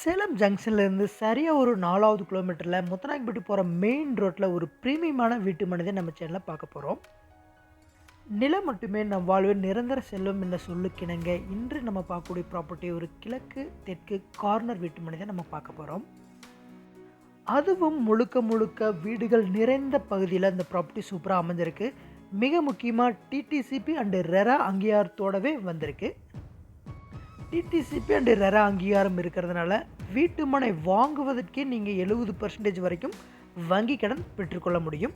சேலம் ஜங்ஷன்லேருந்து சரியாக ஒரு நாலாவது கிலோமீட்டரில் முத்தநாயக்கம்பட்டி போகிற மெயின் ரோட்டில் ஒரு பிரீமியமான வீட்டு மனதை நம்ம சேனலில் பார்க்க போகிறோம் நிலம் மட்டுமே நம் வாழ்வில் நிரந்தர செல்வம் என்ற சொல்லுக்கிணங்க இன்று நம்ம பார்க்கக்கூடிய ப்ராப்பர்ட்டி ஒரு கிழக்கு தெற்கு கார்னர் வீட்டு தான் நம்ம பார்க்க போகிறோம் அதுவும் முழுக்க முழுக்க வீடுகள் நிறைந்த பகுதியில் அந்த ப்ராப்பர்ட்டி சூப்பராக அமைஞ்சிருக்கு. மிக முக்கியமாக டிடிசிபி அண்டு ரெரா அங்கீகாரத்தோடவே வந்திருக்கு. டிடிசிபி அண்டு ரெரா அங்கீகாரம் இருக்கிறதுனால வீட்டு மனை வாங்குவதற்கே நீங்கள் எழுபது பர்சன்டேஜ் வரைக்கும் வங்கி கடன் பெற்றுக்கொள்ள முடியும்.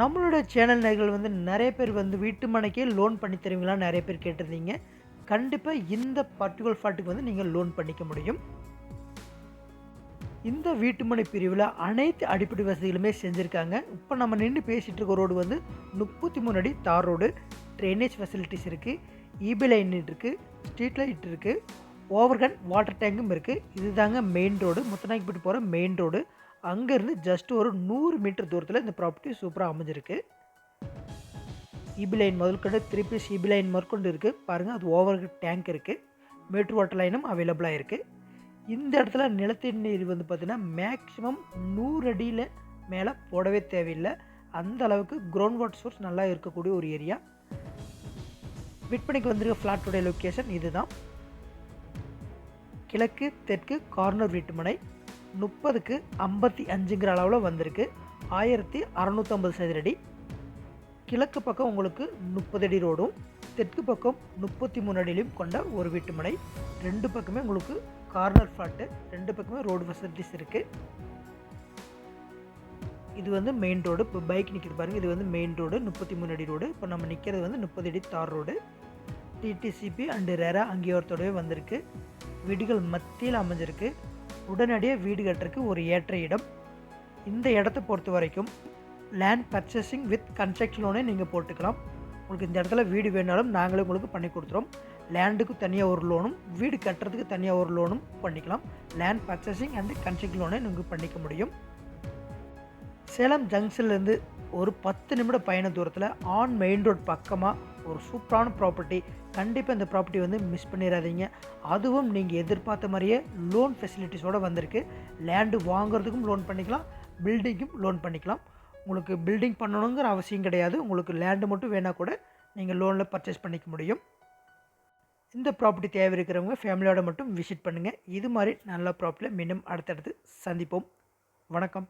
நம்மளோட சேனல் நேர்கள் வந்து நிறைய பேர் வந்து வீட்டு மனைக்கே லோன் பண்ணி தருவீங்களா நிறைய பேர் கேட்டிருந்தீங்க. கண்டிப்பாக இந்த பர்டிகுலர் ஃபாட்டுக்கு வந்து நீங்கள் லோன் பண்ணிக்க முடியும். இந்த வீட்டுமனை பிரிவில் அனைத்து அடிப்படை வசதிகளுமே செஞ்சுருக்காங்க. இப்போ நம்ம நின்று பேசிகிட்டு இருக்க ரோடு வந்து முப்பத்தி மூணு அடி தார் ரோடு. ட்ரைனேஜ் ஃபெசிலிட்டிஸ் இருக்குது இபி லைன் இருக்குது ஸ்ட்ரீட் லைட் இருக்குது ஓவர்கன் வாட்டர் டேங்கும் இருக்குது இதுதாங்க மெயின் ரோடு முத்தநாயக்கப்பட்டு போகிற மெயின் ரோடு அங்கேருந்து ஜஸ்ட் ஒரு நூறு மீட்டர் தூரத்தில் இந்த ப்ராப்பர்ட்டி சூப்பராக அமைஞ்சிருக்கு. இபி லைன் முதல்கொண்டு திருப்பி சிபி லைன் முதற்கொண்டு இருக்குது பாருங்கள் அது ஓவர் டேங்க் இருக்குது மீட்ரு வாட்டர் லைனும் அவைலபிளாக இருக்குது இந்த இடத்துல நிலத்தடி நீர் வந்து பார்த்திங்கன்னா மேக்ஸிமம் நூறு அடியில் மேலே போடவே தேவையில்லை. அந்த அளவுக்கு கிரவுண்ட் வாட்டர் சோர்ஸ் நல்லா இருக்கக்கூடிய ஒரு ஏரியா விற்பனைக்கு வந்திருக்க ஃப்ளாட்டுடைய லொக்கேஷன் இதுதான். கிழக்கு தெற்கு கார்னர் வீட்டுமனை. முப்பதுக்கு ஐம்பத்தி அஞ்சுங்கிற அளவில் வந்திருக்கு. ஆயிரத்தி அறநூற்றம்பது சதுரடி கிழக்கு பக்கம் உங்களுக்கு முப்பது அடி ரோடும் தெற்கு பக்கம் முப்பத்தி மூணு அடியிலையும் கொண்ட ஒரு வீட்டுமனை. ரெண்டு பக்கமே உங்களுக்கு கார்னர் ஃப்ளாட்டு ரெண்டு பக்கமே ரோடு ஃபெசிலிட்டிஸ் இருக்குது இது வந்து மெயின் ரோடு இப்போ பைக் நிற்கிது பாருங்கள் இது வந்து மெயின் ரோடு முப்பத்தி மூணு அடி ரோடு இப்போ நம்ம நிற்கிறது வந்து முப்பது அடி தார் road D T C P and RERA அங்கீகாரத்தோடவே வந்திருக்கு. வீடுகள் மத்தியில் அமைஞ்சிருக்கு. உடனடியாக வீடு கட்டுறதுக்கு ஒரு ஏற்ற இடம். இந்த இடத்த பொறுத்த வரைக்கும் லேண்ட் பர்ச்சேசிங் வித் கன்ஸ்ட்ரக்ஷன் லோனே நீங்கள் போட்டுக்கலாம். உங்களுக்கு இந்த இடத்துல வீடு வேணாலும் நாங்களே உங்களுக்கு பண்ணி கொடுத்துறோம். லேண்டுக்கு தனியாக ஒரு லோனும் வீடு கட்டுறதுக்கு தனியாக ஒரு லோனும் பண்ணிக்கலாம். லேண்ட் பர்ச்சேசிங் அண்ட் கன்ஸ்ட்ரக்ஷன் லோனே நீங்கள் பண்ணிக்க முடியும். சேலம் ஜங்ஷன்லேருந்து ஒரு பத்து நிமிட பயண தூரத்தில் ஆன் மெயின் ரோட் பக்கமாக ஒரு சூப்பரான ப்ராப்பர்ட்டி கண்டிப்பாக இந்த ப்ராப்பர்ட்டி வந்து மிஸ் பண்ணிடாதீங்க அதுவும் நீங்கள் எதிர்பார்த்த மாதிரியே லோன் ஃபெசிலிட்டிஸோடு வந்திருக்கு. லேண்டு வாங்குறதுக்கும் லோன் பண்ணிக்கலாம். பில்டிங்கும் லோன் பண்ணிக்கலாம். உங்களுக்கு பில்டிங் பண்ணணுங்கிற அவசியம் கிடையாது. உங்களுக்கு லேண்டு மட்டும் வேணால் கூட நீங்கள் லோனில் பர்ச்சேஸ் பண்ணிக்க முடியும். இந்த ப்ராப்பர்ட்டி தேவை இருக்கிறவங்க ஃபேமிலியோட மட்டும் விசிட் பண்ணுங்கள் இது மாதிரி நல்ல ப்ராப்பர்ட்டியில் மீண்டும் அடுத்தடுத்து சந்திப்போம். வணக்கம்.